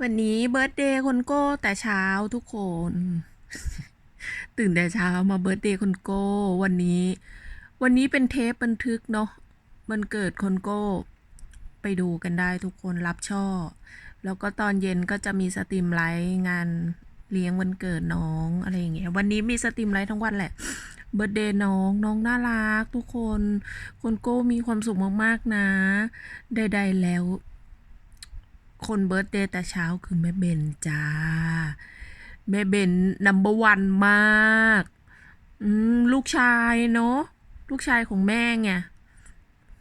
วันนี้เบิร์ตเดย์คนโก้แต่เช้าทุกคน ตื่นแต่เช้ามาเบิร์ตเดย์คนโก้ วันนี้ วันนี้เป็นเทปบันทึกเนาะมันเกิดคนโก้ ไปดูกันได้ทุกคนรับช่อ แล้วก็ตอนเย็นก็จะมีสตรีมไลฟ์งานเลี้ยงวันเกิดน้องอะไรอย่างเงี้ยวันนี้มีสตรีมไลฟ์ทั้งวันแหละเบิร์เดย์น้องน้องน่ารักทุกคนคนโก้มีความสุขมากๆนะใดๆแล้ว คนเบิร์ดเดย์แต่เช้าคือแม่เบนจ้า แม่เบนนัมเบอร์วันมากอืมลูกชายเนาะลูกชายของแม่ไง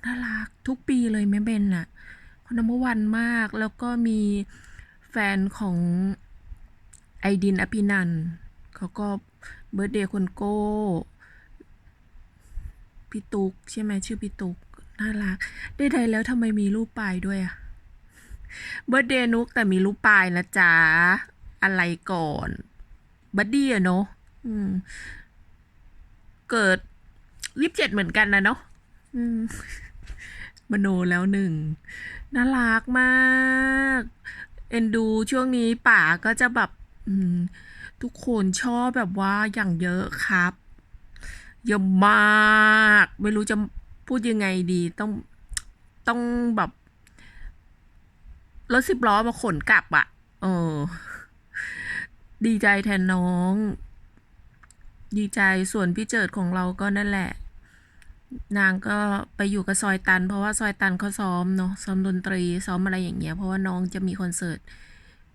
น่ารักทุกปีเลยแม่เบนน่ะคนนัมเบอร์วันมากแล้วก็มีแฟนของไอดินอภินันเขาก็เบิร์ดเดย์คนโก้พี่ตุกใช่ไหมชื่อพี่ตุกน่ารักได้ใดแล้วทำไมมีรูปปลายด้วยอะ เบิร์ดเดย์นุกแต่มีรูปปลายนะจ๊ะ อะไรก่อนบัดดี้อะเนาะเกิดยีิบเจ็ดเหมือนกันนะเนาะมมโนแล้วหนึ่งน่ารักมาก เอ็นดูช่วงนี้ป่าก็จะแบบทุกคนชอบแบบว่าอย่างเยอะครับ เยอะมาก ไม่รู้จะพูดยังไงดี ต้องต้องแบบ รถสิบล้อมาขนกลับอะ่ะเออ ดีใจแทนน้อง ดีใจส่วนพี่เจิดของเราก็นั่นแหละ นางก็ไปอยู่กับซอยตัน เพราะว่าซอยตันเขาซ้อมเนาะซ้อมดนตรีซ้อมอะไรอย่างเงี้ย เพราะว่าน้องจะมีคอนเสิร์ต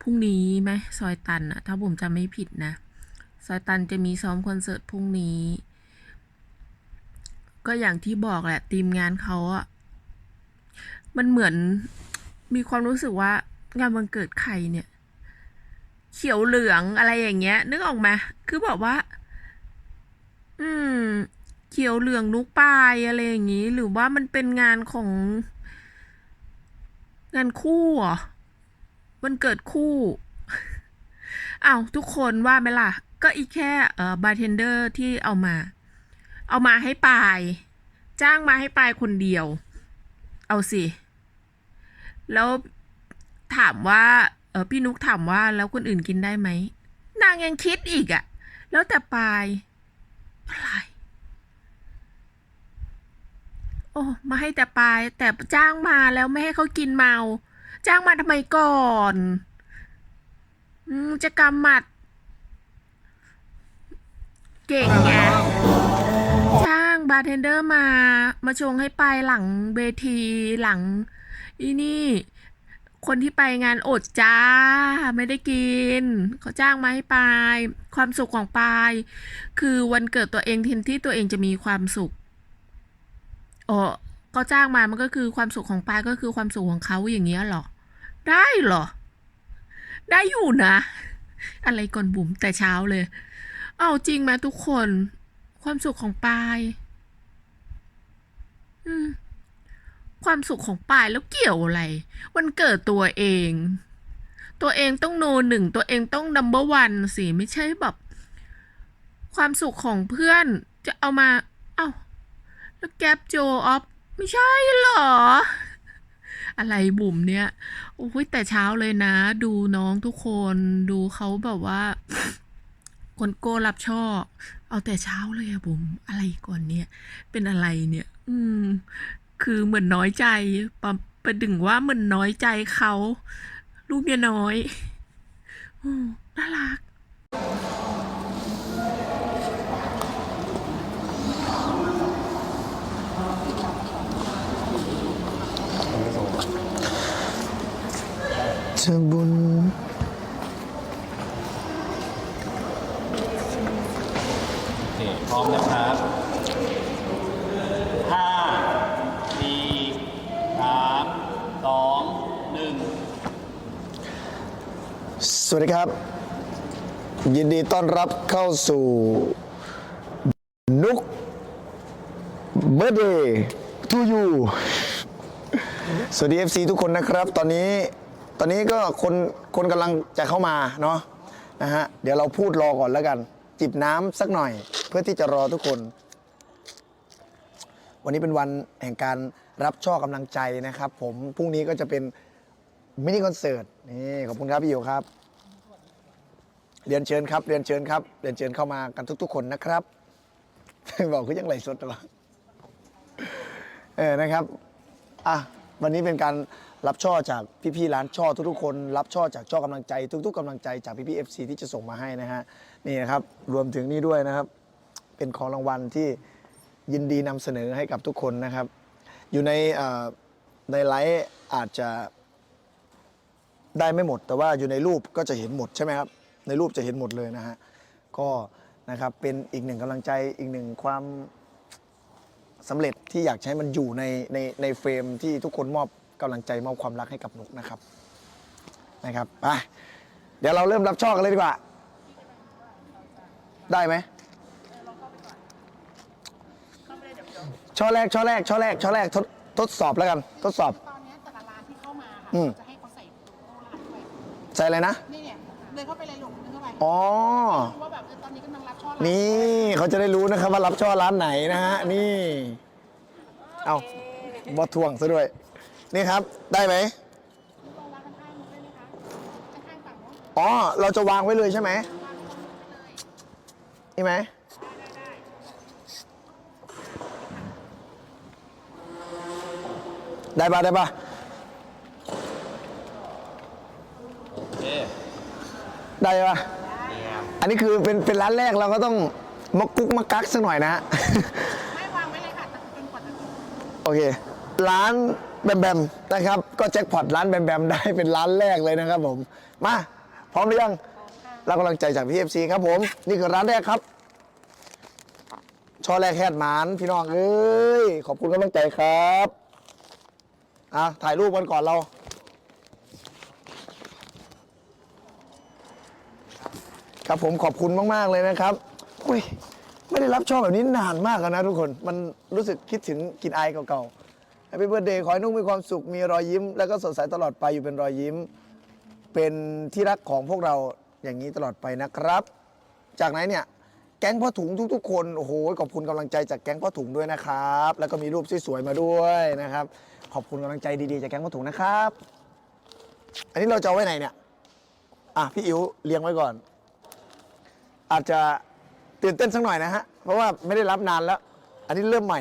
พรุ่งนี้ไหมซอยตันอะถ้าผมจำไม่ผิดนะซอยตันจะมีซ้อมคอนเสิร์ตพรุ่งนี้ ก็อย่างที่บอกแหละทีมงานเขาอะมันเหมือน มีความรู้สึกว่างานวันเกิดใครเนี่ย เขียวเหลืองอะไรอย่างเงี้ย นึกออกไหมคือแบบว่า อืม เขียวเหลืองนุกปลายอะไรอย่างงี้ หรือว่ามันเป็นงานของ งานคู่เหรอวันเกิดคู่อ้าวทุกคนว่าไหมล่ะ ก็อีกแค่เอ่อบาร์เทนเดอร์ที่เอามา เอามาให้ปาย จ้างมาให้ปายคนเดียว เอาสิ แล้วถามว่าเออพี่นุกถามว่าแล้วคนอื่นกินได้ไหม นางยังคิดอีกอะแล้วแต่ปลายอะไรโอ้มาให้แต่ปลายแต่จ้างมาแล้วไม่ให้เขากินเมา จ้างมาทำไมก่อนอืมจะกำหมัด เก่งไงจ้างบาร์เทนเดอร์มามาชงให้ไปหลังเวทีหลัง อีนี่ คนที่ไปงานอดจ้า ไม่ได้กิน เขาจ้างมาให้ไปความสุขของปาย คือวันเกิดตัวเองทีที่ตัวเองจะมีความสุขอ๋อเขาจ้างมามันก็คือความสุขของปายก็คือความสุขของเขาอย่างเงี้ยหรอ ได้หรอ ได้อยู่นะ อะไรก่อนบุ๋มแต่เช้าเลย เอาจริงไหมทุกคน ความสุขของปาย อืม ความสุขของปายแล้วเกี่ยวอะไร วันเกิดตัวเอง ตัวเองต้องโนหนึ่งตัวเองต้องนัมเบอร์วันสิไม่ใช่แบบความสุขของเพื่อนจะเอามา เอ้าแล้วแก๊ปโจออฟไม่ใช่หรอ อะไรบุ๋มเนี่ยโอ้ยแต่เช้าเลยนะ ดูน้องทุกคนดูเขาแบบว่า คนโก้รับช่อ เอาแต่เช้าเลยอะบุ๋มอะไรก่อนเนี่ย เป็นอะไรเนี่ย อืม คือเหมือนน้อยใจปะประดึงว่าเหมือนน้อยใจเขา ลูกเมียน้อยอืมน่ารักจะบุญโอเคพร้อมนะครับห้าสี่สามสองหนึ่ง สวัสดีครับ ยินดีต้อนรับเข้าสู่นุกเบ r ร์เดย์ทูยูสวัสดี FC ทุกคนนะครับ ตอนนี้ตอนนี้ก็คนคนกำลังจะเข้ามาเนาะนะฮะเดี๋ยวเราพูดรอก่อนแล้วกัน จิบน้ำสักหน่อย เพื่อที่จะรอทุกคน วันนี้เป็นวันแห่งการรับช่อกำลังใจนะครับ ผมพรุ่งนี้ก็จะเป็นมินิคอนเสิร์ตนี่ขอบคุณครับพี่อิ๋วครับ เรียนเชิญครับ เรียนเชิญครับ เรียนเชิญเข้ามากันทุก ๆ คนนะครับ บอกคือยังไหลสดตลอดเออนะครับอะวันนี้เป็นการรับช่อจากพี่ๆร้านช่อทุกๆคน รับช่อจากช่อกำลังใจ ทุก ๆกำลังใจจากพี่ๆ FC ที่จะส่งมาให้นะฮะนี่นะครับรวมถึงนี่ด้วยนะครับ เป็นของรางวัลที่ยินดีนำเสนอให้กับทุกคนนะครับ อยู่ในเอ่อในไลฟ์อาจจะได้ไม่หมด แต่ว่าอยู่ในรูปก็จะเห็นหมดใช่ไหมครับ ในรูปจะเห็นหมดเลยนะฮะก็นะครับเป็นอีกหนึ่งกำลังใจอีกหนึ่งความสำเร็จที่อยากใช้มันอยู่ในในในเฟรมที่ทุกคนมอบกำลังใจมอบความรักให้กับนุกนะครับนะครับไปเดี๋ยวเราเริ่มรับช่อกันเลยดีกว่า ได้ไหมช่อแรกช่อแรกช่อแรกช่อแรกทดทดสอบแล้วกัน ทดสอบ ตอนเนี้ยแต่ละร้านที่เข้ามาค่ะอืม จะให้เขาใส่โลโก้ร้านด้วยใส่อะไรนะ นี่เนี่ย เดินเข้าไปเลยหลงเดินเข้าไปอ๋อว่าแบบเออตอนนี้กำลังรับช่อร้านนี่เขาจะได้รู้นะครับว่ารับช่อร้านไหนนะฮะ นี่ เอาบอทวงซะด้วย นี่ครับ ได้ไหมตรงร้านข้างๆได้ไหมคะข้างๆฝั่งโน้นอ๋อ เราจะวางไว้เลยใช่ไหมวางตรงนู้นไปเลยนี่ไหมได้ได้ได้ปะได้ปะ โอเค ได้ปะเนี่ยอันนี้คือเป็นเป็นร้านแรกเราก็ต้องมากุ๊กมากักสักหน่อยนะฮะ ไม่วางไว้เลยค่ะแต่จนกว่าจะถึงโอเค ร้านแบมแบมนะครับ ก็แจ็คพอตร้านแบมแบมได้เป็นร้านแรกเลยนะครับผม มา พร้อมหรือยังรับกำลังใจจากพี่เอฟซีครับผม นี่คือร้านแรกครับ ช่อแรกแฮดหมานพี่น้องเอ้ย ขอบคุณกำลังใจครับ อะถ่ายรูปกันก่อนเรา ครับผมขอบคุณมาก ๆ เลยนะครับอุ้ยไม่ได้รับช่อแบบนี้นานมากแล้วนะทุกคน มันรู้สึกคิดถึงกลินไอายเก่าๆ Happy Birthday ขอให้นุ่งมีความสุข มีรอยยิ้ม แล้วก็สดใสตลอดไปอยู่เป็นรอยยิ้ม เป็นที่รักของพวกเราอย่างนี้ตลอดไปนะครับ จากไหนเนี่ยแก๊งพ่อถุงทุกๆ คน โอ้โห ขอบคุณกำลังใจจากแก๊งพ่อถุงด้วยนะครับ แล้วก็มีรูปสวยๆ มาด้วยนะครับ ขอบคุณกำลังใจดีๆ จากแก๊งพ่อถุงนะครับ อันนี้เราจะเอาไว้ไหนเนี่ย อะ พี่อิ๋วเลี้ยงไว้ก่อน อาจจะตื่นเต้นสักหน่อยนะฮะ เพราะว่าไม่ได้รับนานแล้ว อันนี้เริ่มใหม่